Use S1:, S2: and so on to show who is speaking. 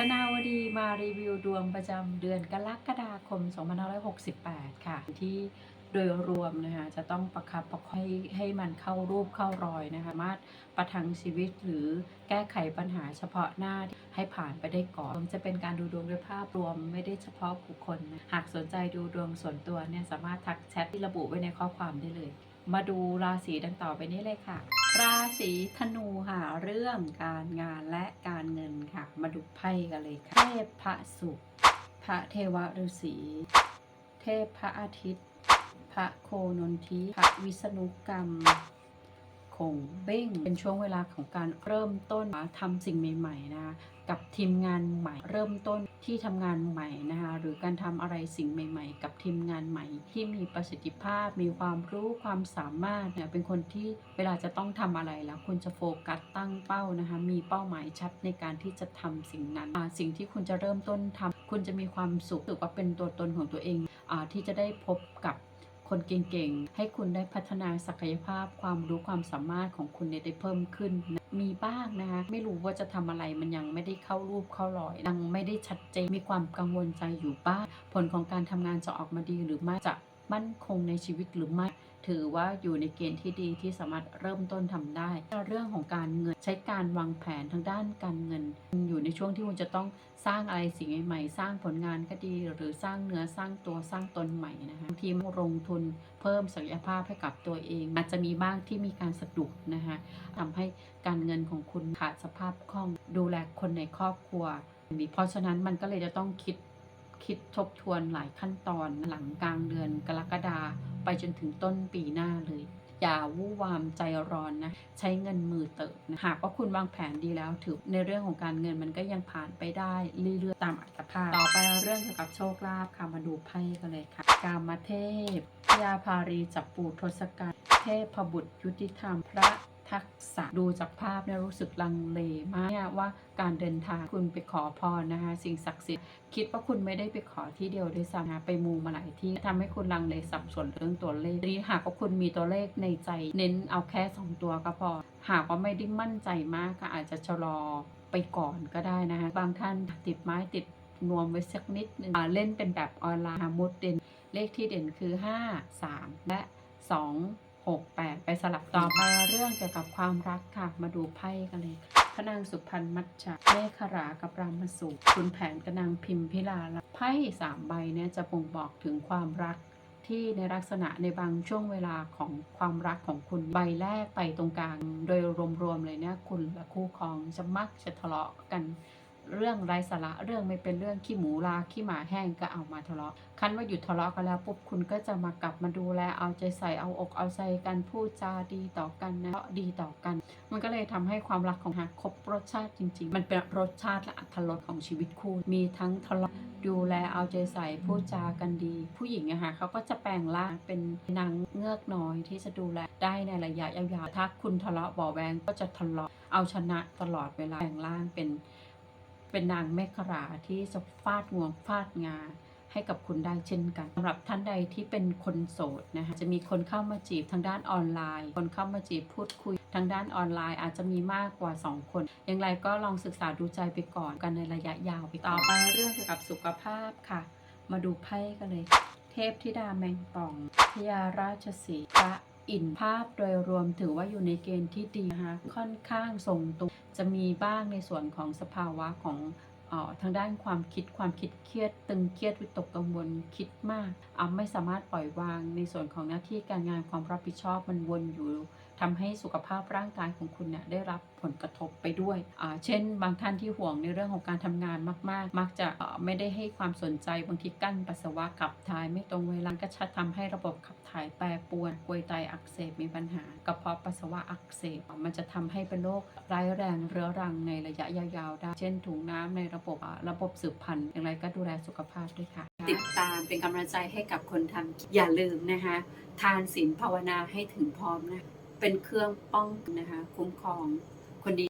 S1: ธนาวดีมารีวิวดวงประจำเดือนกรกฎาคม 2568 ค่ะ ที่โดยรวมนะคะจะต้องประคับประคองให้มันเข้ารูปเข้ารอยนะคะสามารถประทังชีวิตหรือแก้ไขปัญหาเฉพาะหน้าให้ผ่านไปได้ก่อนจะเป็นการดูดวงโดยภาพรวมไม่ได้เฉพาะบุคคลนะหากสนใจดูดวงส่วนตัวเนี่ยสามารถทักแชทที่ระบุไว้ในข้อความได้เลย มาดูราศีดังต่อไปนี้เลยค่ะ ราศีธนู เรื่องการงานและการเงินค่ะ มาดูไพ่กันเลยค่ะ เทพพระศุกร์พระเทวฤาษี เทพพระอาทิตย์ พระโคนนทิพระวิษณุกรรม คงเบ้งเป็นช่วงเวลาของการเริ่มต้นทำสิ่งใหม่ๆนะคะกับทีมงานใหม่ เริ่มต้นที่ทำงานใหม่นะคะหรือการทำอะไรสิ่งใหม่ ๆ กับทีมงานใหม่ ที่มีประสิทธิภาพ มีความรู้ความสามารถเนี่ยเป็นคนที่เวลาจะต้องทำอะไรแล้วคุณจะโฟกัสตั้งเป้านะคะมีเป้าหมายชัดในการที่จะทำสิ่งนั้นสิ่งที่คุณจะเริ่มต้นทำคุณจะมีความสุขรู้สึกว่าเป็นตัวตนของตัวเองอที่จะได้พบกับ คนเก่งๆ ให้คุณได้พัฒนาศักยภาพความรู้ความสามารถของคุณเนี่ยได้เพิ่มขึ้นนะมีบ้างนะคะไม่รู้ว่าจะทำอะไรมันยังไม่ได้เข้ารูปเข้ารอยยังไม่ได้ชัดเจนมีความกังวลใจอยู่บ้าง ผลของการทำงานจะออกมาดีหรือไม่จะ มั่นคงในชีวิตหรือไม่ ถือว่าอยู่ในเกณฑ์ที่ดีที่สามารถเริ่มต้นทำได้ เรื่องของการเงินใช้การวางแผนทางด้านการเงิน อยู่ในช่วงที่คุณจะต้องสร้างอะไรสิ่งใหม่ๆสร้างผลงานก็ดี หรือสร้างเนื้อสร้างตัวสร้างตนใหม่นะคะทีมลงทุนเพิ่มศักยภาพให้กับตัวเอง อาจจะมีบ้างที่มีการสะดุดนะคะทำให้การเงินของคุณขาดสภาพคล่อง ดูแลคนในครอบครัว เพราะฉะนั้นมันก็เลยจะต้องคิด คิดทบทวนหลายขั้นตอนหลังกลางเดือนกรกฎาไปจนถึงต้นปีหน้าเลย อย่าวู่วามใจร้อนนะ ใช้เงินมือเติบนะหากว่าคุณวางแผนดีแล้วถือในเรื่องของการเงินมันก็ยังผ่านไปได้เรื่อยๆตามอัตภาพ ต่อไปเรื่องเกี่ยวกับโชคลาภค่ะมาดูไพ่กันเลยค่ะ กามเทพยาภารีจับปูทศกัณฐ์เทพบุตรยุติธรรมพระ ทักษะดูจากภาพเนี่ยรู้สึกลังเลมากเนี่ยว่าการเดินทางคุณไปขอพรนะคะ สิ่งศักดิ์สิทธิ์คิดว่าคุณไม่ได้ไปขอที่เดียวด้วยซ้ำนะไปมูมาหลายที่ทำให้คุณลังเลสับสนเรื่องตัวเลขทีนี้หากว่าคุณมีตัวเลขในใจ เน้นเอาแค่ 2 ตัวก็พอ หากว่าไม่ได้มั่นใจมากก็อาจจะชะลอไปก่อนก็ได้นะคะบางท่านติดไม้ติดนวมไว้สักนิดนึงเล่นเป็นแบบออนไลน์มุดเด่นเลขที่เด่นคือ 5 3 และ 2 6 สลับต่อไปเรื่องเกี่ยวกับความรักค่ะ มาดูไพ่กันเลยพระนางสุพรรณมัจฉะเมฆรากับรามสูตรคุณแผนกับนางพิมพิลาลไพ่สามใบเนี่ยจะบ่งบอกถึงความรักที่ในลักษณะในบางช่วงเวลาของความรักของคุณใบแรกไปตรงกลาง โดยรวมๆเลยเนี่ยคุณและคู่ครองจะมักจะทะเลาะกัน เรื่องไร้สาระเรื่องไม่เป็นเรื่องขี้หมูลาขี้หมาแห้งก็เอามาทะเลาะคันว่าหยุดทะเลาะกันแล้วปุ๊บคุณก็จะมากลับมาดูแลเอาใจใส่เอาอกเอาใจกันพูดจาดีต่อกันนะดีต่อกัน มันก็เลยทำให้ความรักของฮาครบรสชาติจริง ๆ มันเป็นรสชาติและอรรถรสของชีวิตคู่มีทั้งทะเลาะดูแลเอาใจใส่พูดจากันดี ผู้หญิงอะค่ะเขาก็จะแปลงร่างเป็นนางเงือกน้อยที่จะดูแลได้ในระยะยาวๆถ้าคุณทะเลาะบาะแวงก็จะทะเลาะเอาชนะตลอดเวลาแปลงร่างเป็น เป็นนางแม่ขราที่จะฟาดงวงฟาดงาให้กับคุณได้เช่นกันสำหรับท่านใดที่เป็นคนโสดนะคะจะมีคนเข้ามาจีบทางด้านออนไลน์ คนเข้ามาจีบพูดคุยทางด้านออนไลน์อาจจะมีมากกว่า 2 คน อย่างไรก็ลองศึกษาดูใจไปก่อนกันในระยะยาวไปต่อไปเรื่องเกี่ยวกับสุขภาพค่ะ มาดูไพ่กันเลย เทพธิดาแมงป่องพญาราชสีพระอินภาพโดยรวมถือว่าอยู่ในเกณฑ์ที่ดีนะคะค่อนข้างทรงตัว จะมีบ้างในส่วนของสภาวะของออทางด้านความคิดความคิดเครียด ตึงเครียดวิตกกังวลคิดมากอ่าไม่สามารถปล่อยวางในส่วนของหน้าที่การงานความรับผิดชอบมันวนอยู่ทำให้สุขภาพร่างกายของคุณเนี่ยได้รับผลกระทบไปด้วย เช่น บางท่านที่ห่วงในเรื่องของการทำงานมาก ๆ มักจะไม่ได้ให้ความสนใจบางทีกั้นปัสสาวะขับถ่ายไม่ตรงเวลาก็จะทำให้ระบบขับถ่ายแปรปรวนกลวยไตอักเสบมีปัญหากระเพาะปัสสาวะอักเสบมันจะทำให้เป็นโรคร้ายแรงเรื้อรังในระยะยาวๆได้ เช่นถุงน้ำในระบบระบบสืบพันธุ์อย่างไรก็ดูแลสุขภาพด้วยค่ะ ติดตามเป็นกำลังใจให้กับคนทำอย่าลืมนะคะทานศีลภาวนาให้ถึงพร้อมนะ เป็นเครื่องป้องนะคะคุ้มครองคนดี